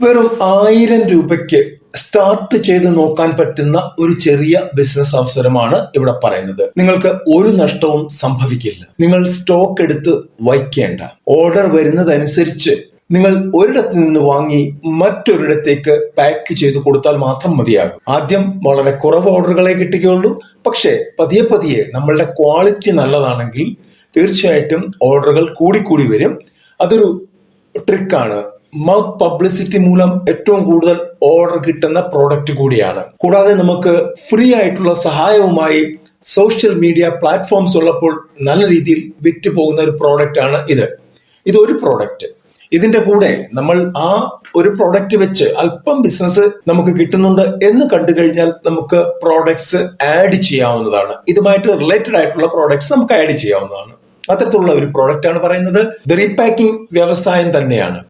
വെറും ആയിരം രൂപയ്ക്ക് സ്റ്റാർട്ട് ചെയ്ത് നോക്കാൻ പറ്റുന്ന ഒരു ചെറിയ ബിസിനസ് അവസരമാണ് ഇവിടെ പറയുന്നത്. നിങ്ങൾക്ക് ഒരു നഷ്ടവും സംഭവിക്കില്ല. നിങ്ങൾ സ്റ്റോക്ക് എടുത്ത് വയ്ക്കേണ്ട. ഓർഡർ വരുന്നതനുസരിച്ച് നിങ്ങൾ ഒരിടത്ത് നിന്ന് വാങ്ങി മറ്റൊരിടത്തേക്ക് പാക്ക് ചെയ്ത് കൊടുത്താൽ മാത്രം മതിയാകും. ആദ്യം വളരെ കുറവ് ഓർഡറുകളെ കിട്ടുകയുള്ളൂ പക്ഷേ പതിയെ പതിയെ നമ്മളുടെ ക്വാളിറ്റി നല്ലതാണെങ്കിൽ തീർച്ചയായിട്ടും ഓർഡറുകൾ കൂടിക്കൂടി വരും. അതൊരു ട്രിക്കാണ് മൗത്ത് പബ്ലിസിറ്റി മൂലം ഏറ്റവും കൂടുതൽ ഓർഡർ കിട്ടുന്ന പ്രോഡക്റ്റ് കൂടിയാണ്. കൂടാതെ നമുക്ക് ഫ്രീ ആയിട്ടുള്ള സഹായവുമായി സോഷ്യൽ മീഡിയ പ്ലാറ്റ്ഫോംസ് ഉള്ളപ്പോൾ നല്ല രീതിയിൽ വിറ്റ് പോകുന്ന ഒരു പ്രോഡക്റ്റ് ആണ് ഇത്. ഇത് ഒരു പ്രോഡക്റ്റ് ഇതിന്റെ കൂടെ നമ്മൾ ആ ഒരു പ്രോഡക്റ്റ് വെച്ച് അല്പം ബിസിനസ് നമുക്ക് കിട്ടുന്നുണ്ട് എന്ന് കണ്ടു കഴിഞ്ഞാൽ നമുക്ക് പ്രോഡക്ട്സ് ആഡ് ചെയ്യാവുന്നതാണ്. ഇതുമായിട്ട് റിലേറ്റഡ് ആയിട്ടുള്ള പ്രോഡക്ട്സ് നമുക്ക് ആഡ് ചെയ്യാവുന്നതാണ്. അത്തരത്തിലുള്ള ഒരു പ്രോഡക്റ്റ് ആണ് പറയുന്നത്. റീപാക്കിംഗ് വ്യവസായം തന്നെയാണ്.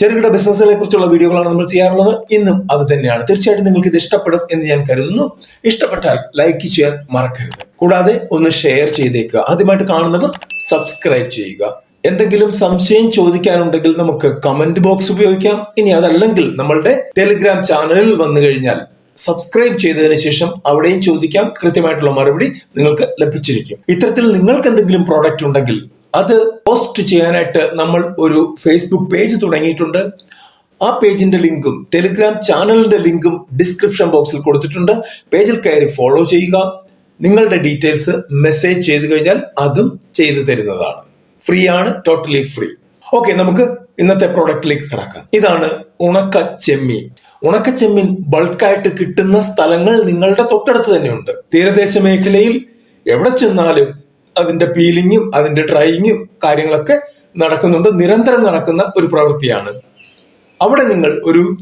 ചെറുകിട ബിസിനസ്സുകളെ കുറിച്ചുള്ള വീഡിയോകളാണ് നമ്മൾ ചെയ്യാറുള്ളത്. ഇന്നും അത് തന്നെയാണ്. തീർച്ചയായിട്ടും നിങ്ങൾക്ക് ഇത് ഇഷ്ടപ്പെടും എന്ന് ഞാൻ കരുതുന്നു. ഇഷ്ടപ്പെട്ടാൽ ലൈക്ക് ചെയ്യാൻ മറക്കരുത്. കൂടാതെ ഒന്ന് ഷെയർ ചെയ്തേക്കുക. ആദ്യമായിട്ട് കാണുന്നവർ സബ്സ്ക്രൈബ് ചെയ്യുക. എന്തെങ്കിലും സംശയം ചോദിക്കാനുണ്ടെങ്കിൽ നമുക്ക് കമന്റ് ബോക്സ് ഉപയോഗിക്കാം. ഇനി അതല്ലെങ്കിൽ നമ്മളുടെ ടെലിഗ്രാം ചാനലിൽ വന്നു കഴിഞ്ഞാൽ സബ്സ്ക്രൈബ് ചെയ്തതിനു ശേഷം അവിടെയും ചോദിക്കാം. കൃത്യമായിട്ടുള്ള മറുപടി നിങ്ങൾക്ക് ലഭിച്ചിരിക്കും. ഇത്തരത്തിൽ നിങ്ങൾക്ക് എന്തെങ്കിലും പ്രോഡക്റ്റ് ഉണ്ടെങ്കിൽ അത് പോസ്റ്റ് ചെയ്യാനായിട്ട് നമ്മൾ ഒരു ഫേസ്ബുക്ക് പേജ് തുടങ്ങിയിട്ടുണ്ട്. ആ പേജിന്റെ ലിങ്കും ടെലിഗ്രാം ചാനലിന്റെ ലിങ്കും ഡിസ്ക്രിപ്ഷൻ ബോക്സിൽ കൊടുത്തിട്ടുണ്ട്. പേജിൽ കയറി ഫോളോ ചെയ്യുക. നിങ്ങളുടെ ഡീറ്റെയിൽസ് മെസ്സേജ് ചെയ്തു കഴിഞ്ഞാൽ അതും ചെയ്തു തരുന്നതാണ്. ഫ്രീ ആണ് ടോട്ടലി ഫ്രീ ഓക്കെ നമുക്ക് ഇന്നത്തെ പ്രോഡക്റ്റിലേക്ക് കിടക്കാം. ഇതാണ് ഉണക്ക ചെമ്മീൻ ഉണക്ക ചെമ്മീൻ ബൾക്കായിട്ട് കിട്ടുന്ന സ്ഥലങ്ങൾ നിങ്ങളുടെ തൊട്ടടുത്ത് തന്നെയുണ്ട്. തീരദേശ മേഖലയിൽ എവിടെ ചെന്നാലും അതിന്റെ പീലിങ്ങും അതിന്റെ ഡ്രൈയിങ്ങും കാര്യങ്ങളൊക്കെ നടക്കുന്നുണ്ട്. നിരന്തരം നടക്കുന്ന ഒരു പ്രവൃത്തിയാണ്. അവിടെ നിങ്ങൾ ഒരു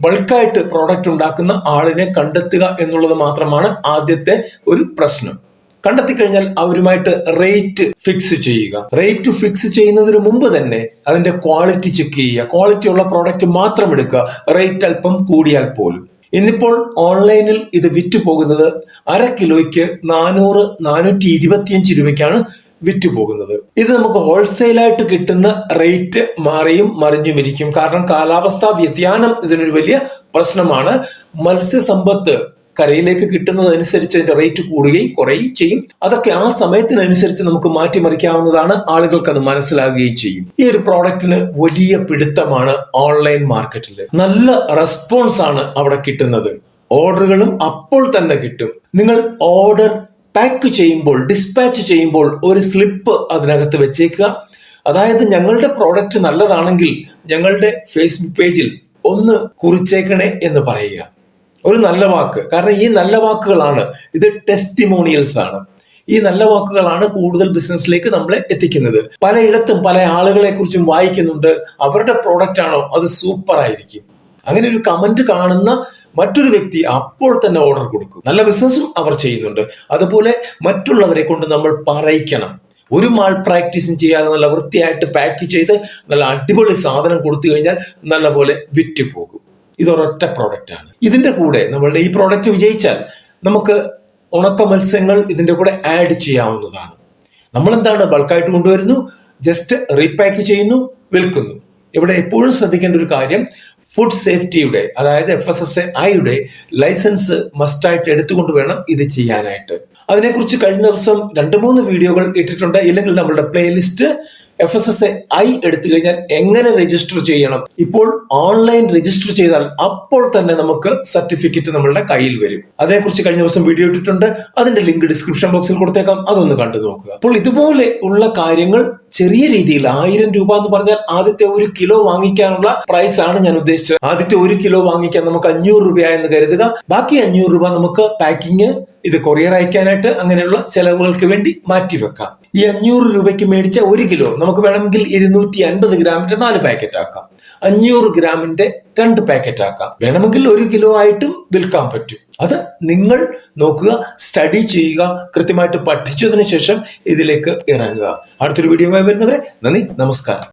ബൾക്കായിട്ട് പ്രോഡക്റ്റ് ഉണ്ടാക്കുന്ന ആളിനെ കണ്ടെത്തുക എന്നുള്ളത് മാത്രമാണ് ആദ്യത്തെ ഒരു പ്രശ്നം. കണ്ടെത്തി കഴിഞ്ഞാൽ അവരുമായിട്ട് റേറ്റ് ഫിക്സ് ചെയ്യുക. റേറ്റ് ഫിക്സ് ചെയ്യുന്നതിന് മുമ്പ് തന്നെ അതിന്റെ ക്വാളിറ്റി ചെക്ക് ചെയ്യുക. ക്വാളിറ്റി ഉള്ള പ്രോഡക്റ്റ് മാത്രം എടുക്കുക. റേറ്റ് അല്പം കൂടിയാൽ പോലും. ഇന്നിപ്പോൾ ഓൺലൈനിൽ ഇത് വിറ്റ് പോകുന്നത് അര കിലോയ്ക്ക് നാനൂറ് നാനൂറ്റി ഇരുപത്തിയഞ്ച് രൂപയ്ക്കാണ് വിറ്റ് പോകുന്നത് ഇത് നമുക്ക് ഹോൾസെയിലായിട്ട് കിട്ടുന്ന റേറ്റ് മാറിയും മറിഞ്ഞും ഇരിക്കും. കാരണം കാലാവസ്ഥാ വ്യതിയാനം ഇതിനൊരു വലിയ പ്രശ്നമാണ്. മത്സ്യസമ്പത്ത് കരയിലേക്ക് കിട്ടുന്നതനുസരിച്ച് അതിന്റെ റേറ്റ് കൂടുകയും കുറയുകയും ചെയ്യും. അതൊക്കെ ആ സമയത്തിനനുസരിച്ച് നമുക്ക് മാറ്റിമറിക്കാവുന്നതാണ്. ആളുകൾക്ക് അത് മനസ്സിലാകുകയും ചെയ്യും. ഈ ഒരു പ്രോഡക്റ്റിന് വലിയ പിടുത്തമാണ് ഓൺലൈൻ മാർക്കറ്റിൽ നല്ല റെസ്പോൺസ് ആണ് അവിടെ കിട്ടുന്നത്. ഓർഡറുകളും അപ്പോൾ തന്നെ കിട്ടും. നിങ്ങൾ ഓർഡർ പാക്ക് ചെയ്യുമ്പോൾ ഡിസ്പാച്ച് ചെയ്യുമ്പോൾ ഒരു സ്ലിപ്പ് അതിനകത്ത് വെച്ചേക്കുക. അതായത് ഞങ്ങളുടെ പ്രോഡക്റ്റ് നല്ലതാണെങ്കിൽ ഞങ്ങളുടെ ഫേസ്ബുക്ക് പേജിൽ ഒന്ന് കുറിച്ചേക്കണേ എന്ന് പറയുക. ഒരു നല്ല വാക്ക്. കാരണം ഈ നല്ല വാക്കുകളാണ്. ഇത് ടെസ്റ്റിമോണിയൽസ് ആണ്. ഈ നല്ല വാക്കുകളാണ് കൂടുതൽ ബിസിനസ്സിലേക്ക് നമ്മളെ എത്തിക്കുന്നത്. പലയിടത്തും പല ആളുകളെ കുറിച്ചും വായിക്കുന്നുണ്ട്. അവരുടെ പ്രോഡക്റ്റ് ആണോ? അത് സൂപ്പർ ആയിരിക്കും. അങ്ങനെ ഒരു കമന്റ് കാണുന്ന മറ്റൊരു വ്യക്തി അപ്പോൾ തന്നെ ഓർഡർ കൊടുക്കും. നല്ല ബിസിനസ്സും അവർ ചെയ്യുന്നുണ്ട്. അതുപോലെ മറ്റുള്ളവരെ കൊണ്ട് നമ്മൾ പറയിക്കണം. ഒരു മാൾ പ്രാക്ടീസും ചെയ്യാതെ നല്ല വൃത്തിയായിട്ട് പാക്ക് ചെയ്ത് നല്ല അടിപൊളി സാധനം കൊടുത്തു കഴിഞ്ഞാൽ നല്ല പോലെ വിറ്റ് പോകും ഇതൊരൊറ്റ പ്രോഡക്റ്റ് ആണ്. ഇതിന്റെ കൂടെ നമ്മളുടെ ഈ പ്രോഡക്റ്റ് വിജയിച്ചാൽ നമുക്ക് ഉണക്ക മത്സ്യങ്ങൾ ഇതിന്റെ കൂടെ ആഡ് ചെയ്യാവുന്നതാണ്. നമ്മൾ എന്താണ് ബൾക്കായിട്ട് കൊണ്ടുവരുന്നു? ജസ്റ്റ് റീപാക്ക് ചെയ്യുന്നു വിൽക്കുന്നു. ഇവിടെ എപ്പോഴും ശ്രദ്ധിക്കേണ്ട ഒരു കാര്യം ഫുഡ് സേഫ്റ്റിയുടെ അതായത് എഫ് എസ് എസ് എ ഐയുടെ ലൈസൻസ് മസ്റ്റായിട്ട് എടുത്തുകൊണ്ട് വേണം ഇത് ചെയ്യാനായിട്ട്. അതിനെക്കുറിച്ച് കഴിഞ്ഞ ദിവസം രണ്ട് മൂന്ന് വീഡിയോകൾ ഇട്ടിട്ടുണ്ട്. ഇല്ലെങ്കിൽ നമ്മളുടെ playlist F S S A I എടുത്തു കഴിഞ്ഞാൽ എങ്ങനെ രജിസ്റ്റർ ചെയ്യണം? ഇപ്പോൾ ഓൺലൈൻ രജിസ്റ്റർ ചെയ്താൽ അപ്പോൾ തന്നെ നമുക്ക് സർട്ടിഫിക്കറ്റ് നമ്മളുടെ കയ്യിൽ വരും. അതിനെക്കുറിച്ച് കഴിഞ്ഞ ദിവസം വീഡിയോ ഇട്ടിട്ടുണ്ട്. അതിന്റെ ലിങ്ക് ഡിസ്ക്രിപ്ഷൻ ബോക്സിൽ കൊടുത്തേക്കാം. അതൊന്ന് കണ്ടു നോക്കുക. അപ്പോൾ ഇതുപോലെ ഉള്ള കാര്യങ്ങൾ ചെറിയ രീതിയിൽ ആയിരം രൂപ എന്ന് പറഞ്ഞാൽ ആദ്യത്തെ ഒരു കിലോ വാങ്ങിക്കാനുള്ള പ്രൈസ് ആണ് ഞാൻ ഉദ്ദേശിച്ചത്. ആദ്യത്തെ ഒരു കിലോ വാങ്ങിക്കാൻ നമുക്ക് അഞ്ഞൂറ് രൂപ എന്ന് കരുതുക. ബാക്കി അഞ്ഞൂറ് രൂപ നമുക്ക് പാക്കിങ് ഇത് കൊറിയർ അയക്കാനായിട്ട് അങ്ങനെയുള്ള ചെലവുകൾക്ക് വേണ്ടി മാറ്റിവെക്കാം. ഈ അഞ്ഞൂറ് രൂപയ്ക്ക് മേടിച്ച ഒരു കിലോ നമുക്ക് വേണമെങ്കിൽ ഇരുന്നൂറ്റി അൻപത് ഗ്രാമിന്റെ നാല് പാക്കറ്റ് ആക്കാം. അഞ്ഞൂറ് ഗ്രാമിന്റെ രണ്ട് പാക്കറ്റ് ആക്കാം. വേണമെങ്കിൽ ഒരു കിലോ ആയിട്ടും വിൽക്കാൻ പറ്റും. അത് നിങ്ങൾ നോക്കുക സ്റ്റഡി ചെയ്യുക കൃത്യമായിട്ട് പഠിച്ചതിന് ശേഷം ഇതിലേക്ക് ഇറങ്ങുക. അടുത്തൊരു വീഡിയോ വരുന്നവരെ നന്ദി നമസ്കാരം.